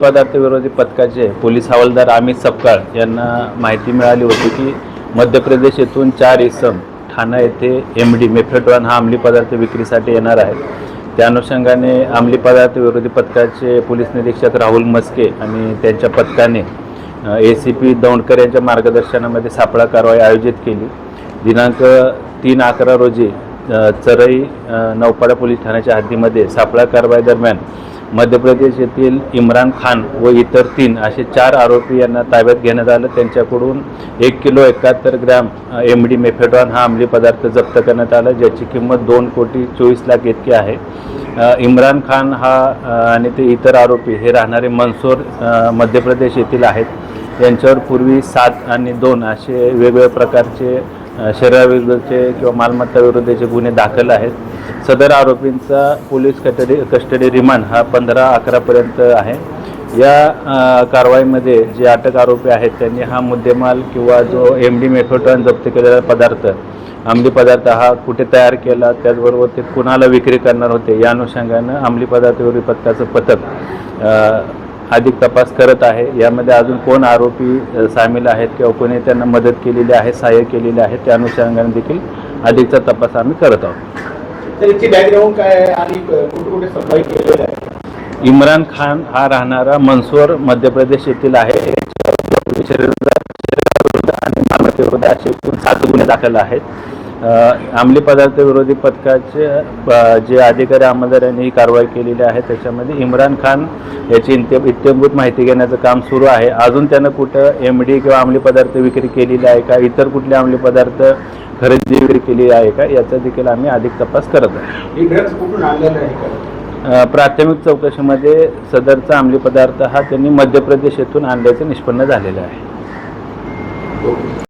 पदार्थ विरोधी पथकाचे पोलीस हवालदार अमित सपकाळ यांना माहिती मिळाली होती की मध्य प्रदेश येथून चार इसम ठाणा येथे एम डी मेफेडॉन हा अंमली पदार्थ विक्रीसाठी येणार आहे त्या अनुषंगाने अंमली पदार्थ विरोधी पथकाचे पोलीस निरीक्षक राहुल मस्के आणि त्यांच्या पथकाने ए सी पी दौंडकर यांच्या मार्गदर्शनामध्ये सापळा कारवाई आयोजित केली. दिनांक तीन अकरा रोजी चरई नौपाडा पोलीस ठाण्याच्या हद्दीमध्ये सापळा कारवाई दरम्यान मध्य प्रदेश येथील इम्रान खान व इतर तीन असे चार आरोपी यांना ताब्यात घेण्यात आलं. त्यांच्याकडून एक किलो एकाहत्तर ग्रॅम एम डी मेफेडॉन हा अंमली पदार्थ जप्त करण्यात आला ज्याची किंमत दोन कोटी चोवीस लाख इतकी आहे. इम्रान खान हा आणि ते इतर आरोपी हे राहणारे मनसोर मध्य प्रदेश येथील आहेत. यांच्यावर पूर्वी सात आणि दोन असे वेगवेगळ्या प्रकारचे शरीराविरुद्धचे किंवा मालमत्ता विरुद्धचे गुन्हे दाखल आहेत. सदर आरोपींचा पोलीस कस्टडी कस्टडी रिमांड हा पंधरा अकरापर्यंत आहे. या कारवाईमध्ये जे अटक आरोपी आहेत त्यांनी हा मुद्देमाल किंवा जो एम डी मेथोटॉन जप्त केलेला पदार्थ अंमली पदार्थ हा कुठे तयार केला त्याचबरोबर ते कुणाला विक्री करणार होते या अनुषंगानं अंमली पदार्थ पथकाचं पथक अधिक तपास करत आहे. यामध्ये अजून कोण आरोपी सामील आहेत किंवा कोणी त्यांना मदत केलेली आहे सहाय्य केलेले आहे त्या अनुषंगाने देखील अधिकचा तपास आम्ही करत आहोत. त्याची बॅकग्राऊंड काय आहे आणि कुठे कुठे सप्लाय केलेलं आहे? इम्रान खान हा राहणारा मनसोर मध्य प्रदेश येथील आहे. आणि मालमत्तेविरुद्ध असे एकूण सात गुन्हे दाखल आहेत. अंमली पदार्थ विरोधी पथकाचे जे अधिकारी अंमलदार यांनी ही कारवाई केलेली आहे त्याच्यामध्ये इम्रान खान याची इत्य इत्यंभूत माहिती घेण्याचं काम सुरू आहे. अजून त्यानं कुठं एम डी किंवा अंमली पदार्थ विक्री केलेली आहे का? इतर कुठले अंमली पदार्थ खरेदी विक्री केली आहे का? याचा देखील आम्ही अधिक तपास करत आहे. प्राथमिक चौकशीमध्ये सदरचा अंमली पदार्थ हा त्यांनी मध्य प्रदेश येथून आणल्याचं निष्पन्न झालेलं आहे.